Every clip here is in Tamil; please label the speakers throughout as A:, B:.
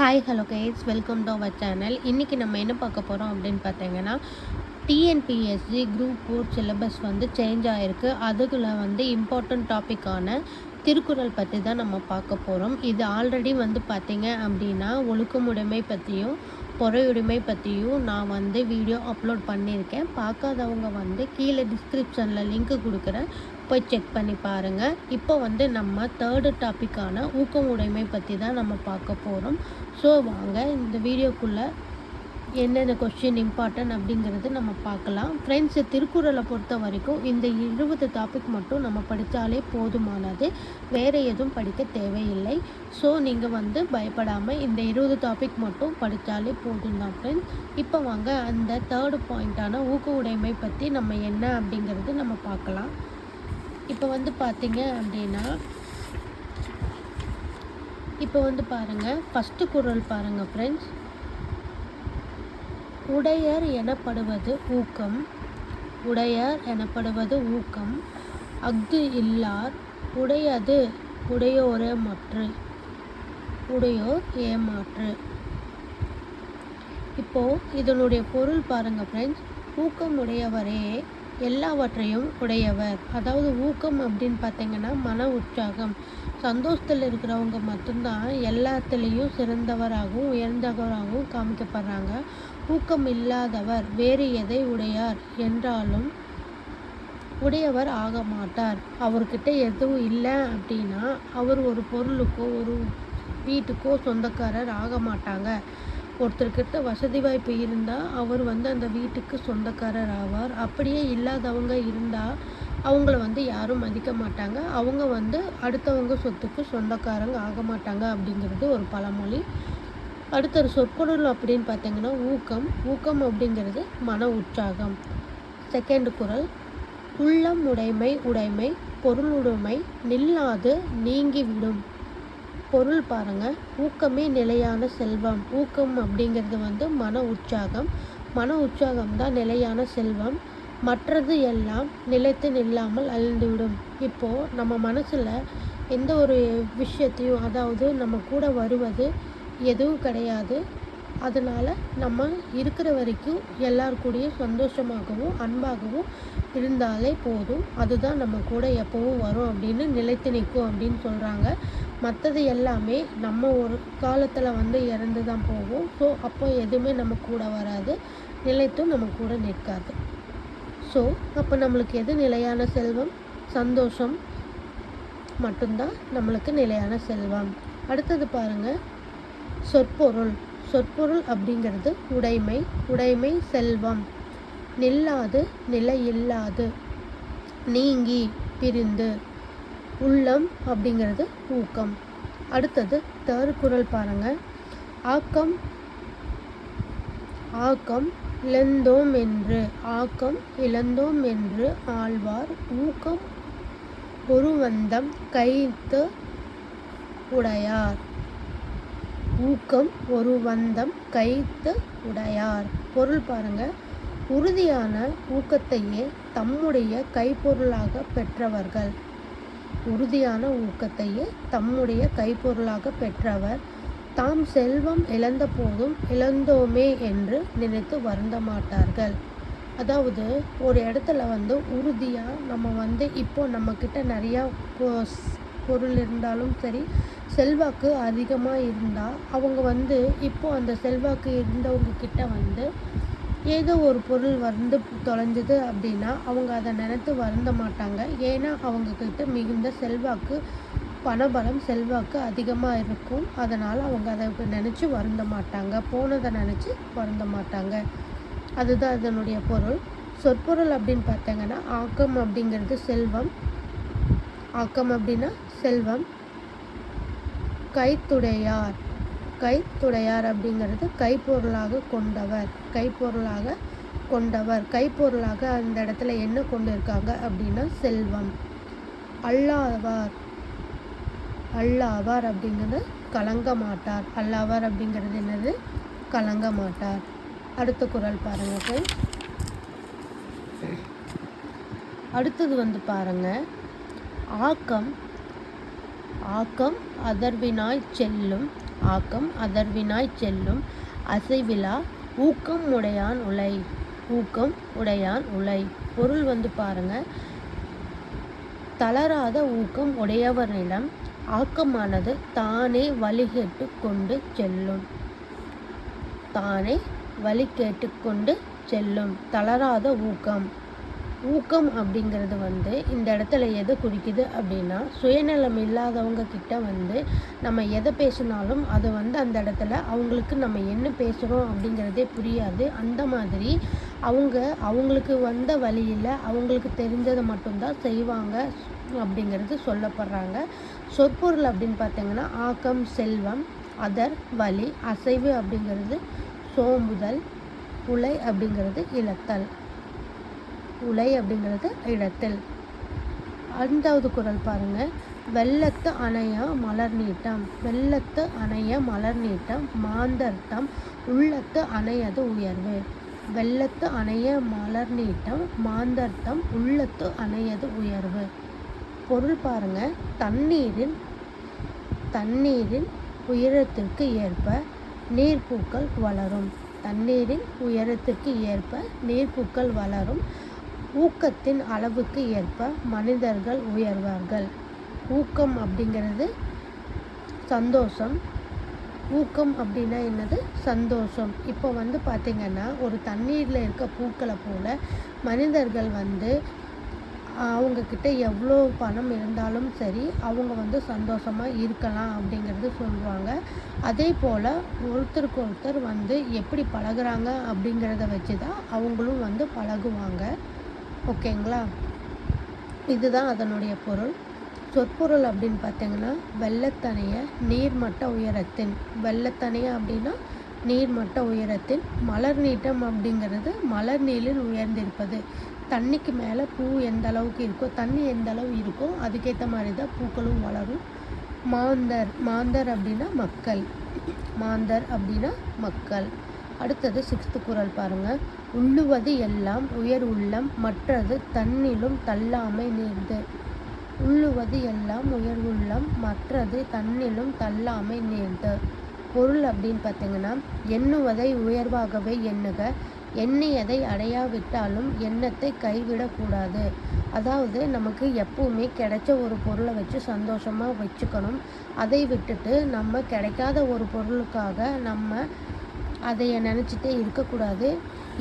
A: hi hello guys welcome to our channel இன்றைக்கி நம்ம என்ன பார்க்க போகிறோம் அப்படின்னு பார்த்தீங்கன்னா டிஎன்பிஎஸ்சி குரூப் ஃபோர் சிலபஸ் வந்து சேஞ்ச் ஆகிருக்கு அதுக்குள்ளே வந்து இம்பார்ட்டண்ட் டாப்பிக்கான திருக்குறள் பற்றி தான் நம்ம பார்க்க போகிறோம் இது ஆல்ரெடி வந்து பார்த்திங்க அப்படின்னா ஒழுக்கமுடைமை பற்றியும் பொறையுரிமை பற்றியும் நான் வந்து வீடியோ அப்லோட் பண்ணியிருக்கேன் பார்க்காதவங்க வந்து கீழே டிஸ்கிரிப்ஷனில் லிங்க்கு கொடுக்குறேன் போய் செக் பண்ணி பாருங்கள் இப்போ வந்து நம்ம தேர்டு டாப்பிக்கான ஊக்கமுடைமை உடைமை பற்றி தான் நம்ம பார்க்க போகிறோம் ஸோ வாங்க இந்த வீடியோக்குள்ளே என்னென்ன கொஷின் இம்பார்ட்டன்ட் அப்படிங்கிறது நம்ம பார்க்கலாம் ஃப்ரெண்ட்ஸ் திருக்குறளை பொறுத்த வரைக்கும் இந்த இருபது டாபிக் மட்டும் நம்ம படித்தாலே போதுமானது வேறு எதுவும் படிக்க தேவையில்லை ஸோ நீங்கள் வந்து பயப்படாமல் இந்த இருபது டாபிக் மட்டும் படித்தாலே போதும் தான் ஃப்ரெண்ட்ஸ் இப்போ வாங்க அந்த தேர்டு பாயிண்ட்டான ஊக்க உடைமை பற்றி நம்ம என்ன அப்படிங்கிறது நம்ம பார்க்கலாம் இப்போ வந்து பார்த்தீங்க அப்படின்னா இப்போ வந்து பாருங்கள் ஃபஸ்ட்டு குரல் பாருங்கள் ஃப்ரெண்ட்ஸ் உடையர் எனப்படுவது ஊக்கம் உடையர் எனப்படுவது ஊக்கம் அஃது இல்லார் உடையது உடையோர் மாற்று உடையோர் ஏமாற்று இப்போது இதனுடைய பொருள் பாருங்கள் ஃப்ரெண்ட்ஸ் ஊக்கம் உடையவரே எல்லாவற்றையும் உடையவர் அதாவது ஊக்கம் அப்படின்னு பார்த்தீங்கன்னா மன உற்சாகம் சந்தோஷத்தில் இருக்கிறவங்க மட்டும்தான் எல்லாத்துலேயும் சிறந்தவராகவும் உயர்ந்தவராகவும் காமிக்கப்படுறாங்க ஊக்கம் இல்லாதவர் வேறு எதை உடையார் என்றாலும் உடையவர் ஆக மாட்டார் அவர்கிட்ட எதுவும் இல்லை அப்படின்னா அவர் ஒரு பொருளுக்கோ ஒரு வீட்டுக்கோ சொந்தக்காரர் ஆக மாட்டாங்க ஒருத்தர்கிட்ட வசதி வாய்ப்பு இருந்தால் அவர் வந்து அந்த வீட்டுக்கு சொந்தக்காரர் ஆவார் அப்படியே இல்லாதவங்க இருந்தால் அவங்கள வந்து யாரும் மதிக்க மாட்டாங்க அவங்க வந்து அடுத்தவங்க சொத்துக்கு சொந்தக்காரங்க ஆக மாட்டாங்க அப்படிங்கிறது ஒரு பழமொழி அடுத்த ஒரு சொற்பொருள் அப்படின்னு பார்த்தீங்கன்னா ஊக்கம் ஊக்கம் அப்படிங்கிறது மன உற்சாகம் செகண்ட் குரல் உள்ளம் உடைமை உடைமை பொருளுடைமை நில்லாது நீங்கிவிடும் பொருள் பாருங்கள் ஊக்கமே நிலையான செல்வம் ஊக்கம் அப்படிங்கிறது வந்து மன உற்சாகம் மன உற்சாகம் தான் நிலையான செல்வம் மற்றது எல்லாம் நிலைத்து நில்லாமல் அழிந்துவிடும் இப்போது நம்ம மனசில் எந்த ஒரு விஷயத்தையும் அதாவது நம்ம கூட வருவது எதுவும் கிடையாது அதனால் நம்ம இருக்கிற வரைக்கும் எல்லார் கூடயும் சந்தோஷமாகவும் அன்பாகவும் இருந்தாலே போதும் அதுதான் நம்ம கூட எப்போவும் வரும் அப்படின்னு நிலைத்து நிற்கும் அப்படின்னு சொல்கிறாங்க மற்றது எல்லாமே நம்ம ஒரு காலத்தில் வந்து இறந்து தான் போகும் ஸோ அப்போ எதுவுமே நம்ம கூட வராது நிலைத்தும் நம்ம கூட நிற்காது ஸோ அப்போ நம்மளுக்கு எது நிலையான செல்வம் சந்தோஷம் மட்டும்தான் நம்மளுக்கு நிலையான செல்வம் அடுத்தது பாருங்கள் சொற்பொருள் சொற்பொருள் அப்படிங்கிறது உடைமை உடைமை செல்வம் நில்லாது நிலை இல்லாது நீங்கி பிரிந்து உள்ளம் அப்படிங்கிறது ஊக்கம் அடுத்தது குரல் பாருங்க ஆக்கம் ஆக்கம் இழந்தோம் என்று ஆக்கம் இழந்தோம் என்று ஆழ்வார் ஊக்கம் வந்தம் கைத்து உடையார் ஊக்கம் ஒரு வந்தம் கைத்து உடையார் பொருள் பாருங்க உறுதியான ஊக்கத்தையே தம்முடைய கைப்பொருளாக பெற்றவர்கள் உறுதியான ஊக்கத்தையே தம்முடைய கைப்பொருளாக பெற்றவர் தாம் செல்வம் இழந்த போதும் இழந்தோமே என்று நினைத்து வருந்த மாட்டார்கள் அதாவது ஒரு இடத்துல வந்து உறுதியாக நம்ம வந்து இப்போ நம்மக்கிட்ட நிறையா பொருள் இருந்தாலும் சரி செல்வாக்கு அதிகமாக இருந்தால் அவங்க வந்து இப்போது அந்த செல்வாக்கு இருந்தவங்க வந்து ஏதோ ஒரு பொருள் வந்து தொலைஞ்சது அப்படின்னா அவங்க அதை நினைத்து வருந்த மாட்டாங்க ஏன்னா அவங்கக்கிட்ட மிகுந்த செல்வாக்கு பணபலம் செல்வாக்கு அதிகமாக இருக்கும் அதனால் அவங்க அதை நினச்சி வருந்த மாட்டாங்க போனதை நினச்சி வருந்த மாட்டாங்க அதுதான் அதனுடைய பொருள் சொற்பொருள் அப்படின்னு பார்த்தாங்கன்னா ஆக்கம் அப்படிங்கிறது செல்வம் ஆக்கம் அப்படின்னா செல்வம் கைத்துடையார் கைத்துடையார் அப்படிங்கிறது கைப்பொருளாக கொண்டவர் கைப்பொருளாக கொண்டவர் கைப்பொருளாக அந்த இடத்துல என்ன கொண்டு இருக்காங்க அப்படின்னா செல்வம் அல்லாவார் அல்லாவார் அப்படிங்கிறது கலங்க மாட்டார் அல்லாவார் அப்படிங்கிறது என்னது கலங்க மாட்டார் அடுத்த குரல் பாருங்க அடுத்தது வந்து பாருங்க ஆக்கம் ஆக்கம் அதர்வினாய் செல்லும் ஆக்கம் அதர்வினாய் செல்லும் அசைவிலா ஊக்கம் உடையான் உலை ஊக்கம் உடையான் உலை பொருள் வந்து பாருங்க தளராத ஊக்கம் உடையவரிடம் ஆக்கமானது தானே வழி கேட்டு கொண்டு செல்லும் தானே வழி கேட்டு கொண்டு செல்லும் தளராத ஊக்கம் ஊக்கம் அப்படிங்கிறது வந்து இந்த இடத்துல எது குறிக்குது அப்படின்னா சுயநலம் இல்லாதவங்க கிட்ட வந்து நம்ம எதை பேசினாலும் அது வந்து அந்த இடத்துல அவங்களுக்கு நம்ம என்ன பேசுகிறோம் அப்படிங்கிறதே புரியாது அந்த மாதிரி அவங்க அவங்களுக்கு வந்த வழியில் அவங்களுக்கு தெரிஞ்சதை மட்டும்தான் செய்வாங்க அப்படிங்கிறது சொல்லப்படுறாங்க சொற்பொருள் அப்படின்னு பார்த்தீங்கன்னா ஆக்கம் செல்வம் அதர் வலி அசைவு அப்படிங்கிறது சோம்புதல் புலை அப்படிங்கிறது இழத்தல் உலை அப்படிங்கிறது இடத்தில் ஐந்தாவது குரல் பாருங்கள் வெள்ளத்து அணைய மலர் நீட்டம் வெள்ளத்து அணைய மலர் நீட்டம் மாந்தர்த்தம் உள்ளத்து அணையது உயர்வு வெள்ளத்து அணைய மலர் நீட்டம் மாந்தர்த்தம் உள்ளத்து அணையது உயர்வு பொருள் பாருங்க தண்ணீரின் தண்ணீரின் உயரத்திற்கு ஏற்ப நீர்ப்பூக்கள் வளரும் தண்ணீரின் உயரத்திற்கு ஏற்ப நீர்ப்பூக்கள் வளரும் ஊக்கத்தின் அளவுக்கு ஏற்ப மனிதர்கள் உயர்வார்கள் ஊக்கம் அப்படிங்கிறது சந்தோஷம் ஊக்கம் அப்படின்னா என்னது சந்தோஷம் இப்போ வந்து பார்த்திங்கன்னா ஒரு தண்ணீரில் இருக்க பூக்களை போல் மனிதர்கள் வந்து அவங்கக்கிட்ட எவ்வளோ பணம் இருந்தாலும் சரி அவங்க வந்து சந்தோஷமாக இருக்கலாம் அப்படிங்கிறது சொல்லுவாங்க அதே போல் ஒருத்தருக்கு ஒருத்தர் வந்து எப்படி பழகுறாங்க அப்படிங்கிறத வச்சு தான் அவங்களும் வந்து பழகுவாங்க ஓகேங்களா இதுதான் அதனுடைய பொருள் சொற்பொருள் அப்படின்னு பார்த்தீங்கன்னா வெள்ளத்தணைய நீர்மட்ட உயரத்தின் வெள்ளத்தணைய அப்படின்னா நீர்மட்ட உயரத்தின் மலர் நீட்டம் அப்படிங்கிறது மலர் நீரில் உயர்ந்திருப்பது தண்ணிக்கு மேலே பூ எந்த அளவுக்கு இருக்கோ தண்ணி எந்த அளவு இருக்கோ அதுக்கேற்ற மாதிரி தான் பூக்களும் வளரும் மாந்தர் மாந்தர் அப்படின்னா மக்கள் மாந்தர் அப்படின்னா மக்கள் அடுத்தது சிக்ஸ்த்து குரல் பாருங்கள் உள்ளுவது எல்லாம் உயர் உள்ளம் மற்றது தன்னிலும் தள்ளாமை நேர்ந்து உள்ளுவது எல்லாம் உயர் உள்ளம் மற்றது தன்னிலும் தள்ளாமை நேர்ந்து பொருள் அப்படின்னு பார்த்தீங்கன்னா எண்ணுவதை உயர்வாகவே எண்ணுக எண்ணியதை அடையாவிட்டாலும் எண்ணத்தை கைவிடக்கூடாது அதாவது நமக்கு எப்பவுமே கிடைச்ச ஒரு பொருளை வச்சு சந்தோஷமாக வச்சுக்கணும் அதை விட்டுட்டு நம்ம கிடைக்காத ஒரு பொருளுக்காக நம்ம அதைய நினச்சிட்டே இருக்கக்கூடாது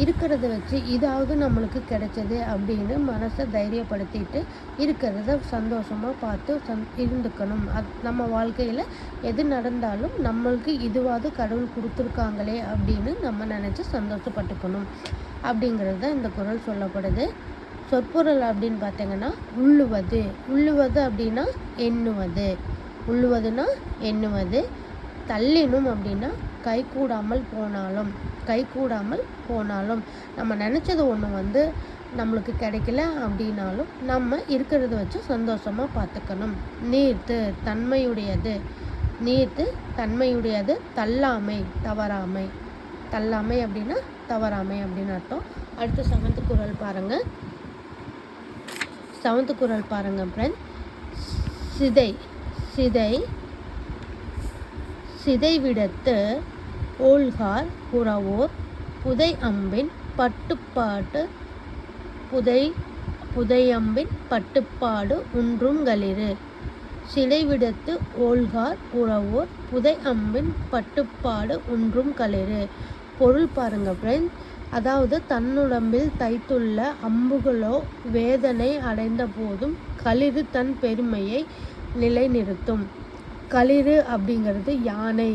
A: இருக்கிறத வச்சு இதாவது நம்மளுக்கு கிடைச்சது அப்படின்னு மனசை தைரியப்படுத்திட்டு இருக்கிறத சந்தோஷமாக பார்த்து சந் இருந்துக்கணும் அது நம்ம வாழ்க்கையில் எது நடந்தாலும் நம்மளுக்கு இதுவாவது கடவுள் கொடுத்துருக்காங்களே அப்படின்னு நம்ம நினச்சி சந்தோஷப்பட்டுக்கணும் அப்படிங்கிறது தான் இந்த குரல் சொல்லப்படுது சொற்பொருள் அப்படின்னு பார்த்தீங்கன்னா உள்ளுவது உள்ளுவது அப்படின்னா எண்ணுவது உள்ளுவதுன்னா எண்ணுவது தள்ளினும் அப்படின்னா கை கூடாமல் போனாலும் கை கூடாமல் போனாலும் நம்ம நினச்சது ஒன்று வந்து நம்மளுக்கு கிடைக்கல அப்படின்னாலும் நம்ம இருக்கிறத வச்சு சந்தோஷமாக பார்த்துக்கணும் நீர்த்து தன்மையுடையது நீர்த்து தன்மையுடையது தள்ளாமை தவறாமை தள்ளாமை அப்படின்னா தவறாமை அப்படின்னு அர்த்தம் அடுத்து செவன்த்து குரல் பாருங்கள் செவன்த்து குரல் பாருங்கள் ஃப்ரெண்ட் சிதை சிதை சிதைவிடத்து ஓல்கார் புறவோர் புதை அம்பின் பட்டுப்பாட்டு புதை புதையம்பின் பட்டுப்பாடு ஒன்றுங்களிரு சிலைவிடத்து ஓல்கார் உறவோர் புதை அம்பின் பட்டுப்பாடு ஒன்றும் களிறு பொருள் பாருங்க ஃப்ரெண்ட்ஸ் அதாவது தன்னுடம்பில் தைத்துள்ள அம்புகளோ வேதனை அடைந்த போதும் களிறு தன் பெருமையை நிலைநிறுத்தும் களிறு அப்படிங்கிறது யானை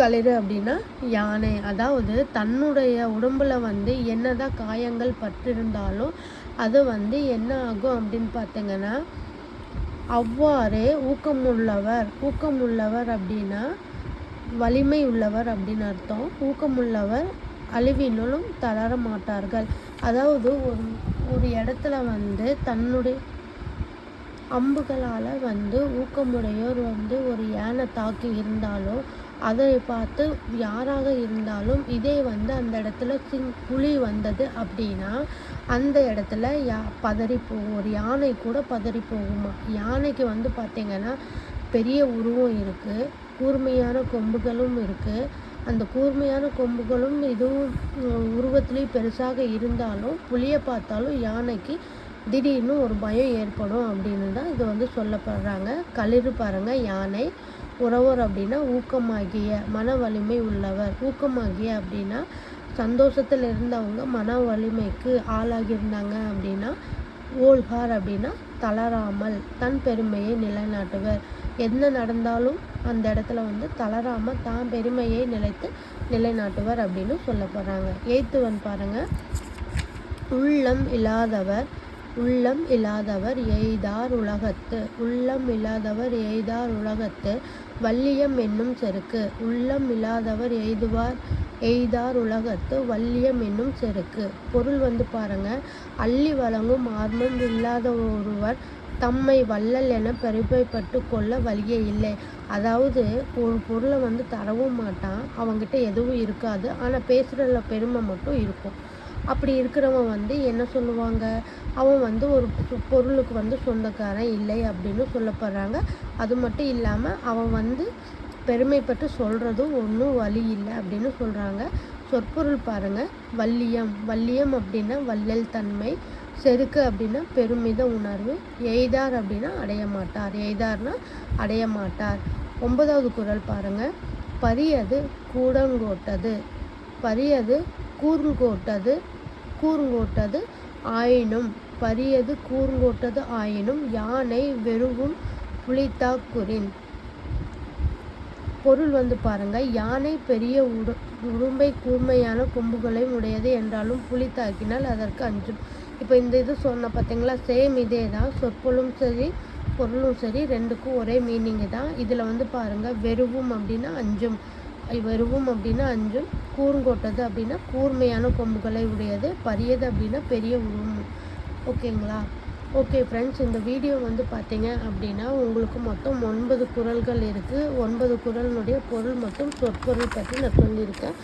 A: களிறு அப்படின்னா யானை அதாவது தன்னுடைய உடம்பில் வந்து என்னதான் காயங்கள் பட்டிருந்தாலும் அது வந்து என்ன ஆகும் அப்படின்னு பார்த்தீங்கன்னா அவ்வாறு ஊக்கமுள்ளவர் ஊக்கமுள்ளவர் அப்படின்னா வலிமை உள்ளவர் அப்படின்னு அர்த்தம் ஊக்கமுள்ளவர் அழிவினும் தளர மாட்டார்கள் அதாவது ஒரு ஒரு இடத்துல வந்து தன்னுடைய அம்புகளால் வந்து ஊக்கமுடையோர் வந்து ஒரு யானை தாக்கி இருந்தாலோ அதை பார்த்து யாராக இருந்தாலும் இதே வந்து அந்த இடத்துல சிங் புலி வந்தது அப்படின்னா அந்த இடத்துல யா பதறி போகும் ஒரு யானை கூட பதறி போகுமா யானைக்கு வந்து பார்த்திங்கன்னா பெரிய உருவம் இருக்குது கூர்மையான கொம்புகளும் இருக்குது அந்த கூர்மையான கொம்புகளும் இதுவும் உருவத்துலேயும் பெருசாக இருந்தாலும் புளியை பார்த்தாலும் யானைக்கு திடீர்னு ஒரு பயம் ஏற்படும் அப்படின்னு தான் இது வந்து சொல்லப்படுறாங்க களிர் பாருங்கள் யானை உறவர் அப்படின்னா ஊக்கமாகிய மன வலிமை உள்ளவர் ஊக்கமாகிய அப்படின்னா சந்தோஷத்தில் இருந்தவங்க மன வலிமைக்கு ஆளாகியிருந்தாங்க அப்படின்னா ஓல்கார் அப்படின்னா தளராமல் தன் பெருமையை நிலைநாட்டுவர் என்ன நடந்தாலும் அந்த இடத்துல வந்து தளராமல் தான் பெருமையை நிலைத்து நிலைநாட்டுவர் அப்படின்னு சொல்லப்படுறாங்க எய்த்துவன் பாருங்கள் உள்ளம் இல்லாதவர் உள்ளம் இல்லாதவர் எய்தார் உலகத்து உள்ளம் இல்லாதவர் எய்தார் உலகத்து வள்ளியம் என்னும் செருக்கு உள்ளம் இல்லாதவர் எய்துவார் எய்தார் உலகத்து வள்ளியம் என்னும் செருக்கு பொருள் வந்து பாருங்க அள்ளி வழங்கும் ஆர்மம் இல்லாத ஒருவர் தம்மை வள்ளல் என பெருமைப்பட்டு கொள்ள வழியே இல்லை அதாவது ஒரு பொருளை வந்து தரவும் மாட்டான் அவங்ககிட்ட எதுவும் இருக்காது ஆனால் பேசுகிறதில் பெருமை மட்டும் இருக்கும் அப்படி இருக்கிறவன் வந்து என்ன சொல்லுவாங்க அவன் வந்து ஒரு பொருளுக்கு வந்து சொந்தக்காரன் இல்லை அப்படின்னு சொல்லப்படுறாங்க அது மட்டும் இல்லாமல் அவன் வந்து பெருமைப்பட்டு சொல்கிறதும் ஒன்றும் வழி இல்லை அப்படின்னு சொல்கிறாங்க சொற்பொருள் பாருங்கள் வள்ளியம் வல்லியம் அப்படின்னா வள்ளல் தன்மை செருக்கு அப்படின்னா பெருமித உணர்வு எய்தார் அப்படின்னா அடைய மாட்டார் எய்தார்னா அடைய மாட்டார் ஒன்பதாவது குரல் பாருங்கள் பரியது கூடங்கோட்டது பரியது கூர்ங்கோட்டது கூறுங்கோட்டது ஆயினும் பரியது கூறுங்கோட்டது ஆயினும் யானை வெறுவும் புலித்தாக்குறின் பொருள் வந்து பாருங்க யானை பெரிய உடு உடும்பை கூர்மையான கொம்புகளை உடையது என்றாலும் புலி தாக்கினால் அதற்கு அஞ்சும் இப்போ இந்த இது சொன்ன பார்த்தீங்களா சேம் இதே தான் சொற்பொழும் சரி பொருளும் சரி ரெண்டுக்கும் ஒரே மீனிங்கு தான் இதில் வந்து பாருங்கள் வெறுவும் அப்படின்னா அஞ்சும் வெறுவும் அப்படின்னா அஞ்சும் கூர்ங்கோட்டது அப்படின்னா கூர்மையான கொம்புகளை உடையது பரியது அப்படின்னா பெரிய உருவம் ஓகேங்களா ஓகே ஃப்ரெண்ட்ஸ் இந்த வீடியோ வந்து பார்த்தீங்க அப்படின்னா உங்களுக்கு மொத்தம் ஒன்பது குரல்கள் இருக்குது ஒன்பது குரலினுடைய பொருள் மற்றும் சொற்பொருள் பற்றி நான் சொல்லியிருக்கேன்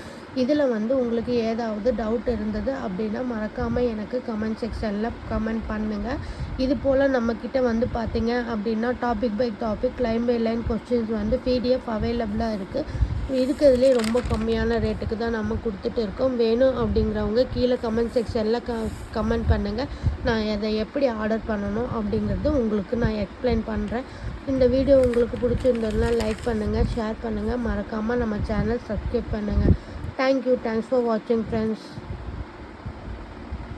A: இதில் வந்து உங்களுக்கு ஏதாவது டவுட் இருந்தது அப்படின்னா மறக்காமல் எனக்கு கமெண்ட் செக்ஷனில் கமெண்ட் பண்ணுங்கள் இது போல் நம்மக்கிட்ட வந்து பார்த்தீங்க அப்படின்னா topic by topic line by line questions வந்து பிடிஎஃப் அவைலபிளாக இருக்குது இருக்கிறதுலே ரொம்ப கம்மியான ரேட்டுக்கு தான் நம்ம கொடுத்துட்டு இருக்கோம் வேணும் அப்படிங்கிறவங்க கீழே கமெண்ட் செக்ஷனில் க கமெண்ட் பண்ணுங்கள் நான் அதை எப்படி ஆர்டர் பண்ணணும் அப்படிங்கிறது உங்களுக்கு நான் எக்ஸ்பிளைன் பண்ணுறேன் இந்த வீடியோ உங்களுக்கு பிடிச்சிருந்ததுனால் லைக் பண்ணுங்கள் ஷேர் பண்ணுங்கள் மறக்காமல் நம்ம சேனல் சப்ஸ்கிரைப் பண்ணுங்கள் தேங்க்யூ தேங்க்ஸ் ஃபார் வாட்சிங் ஃப்ரெண்ட்ஸ்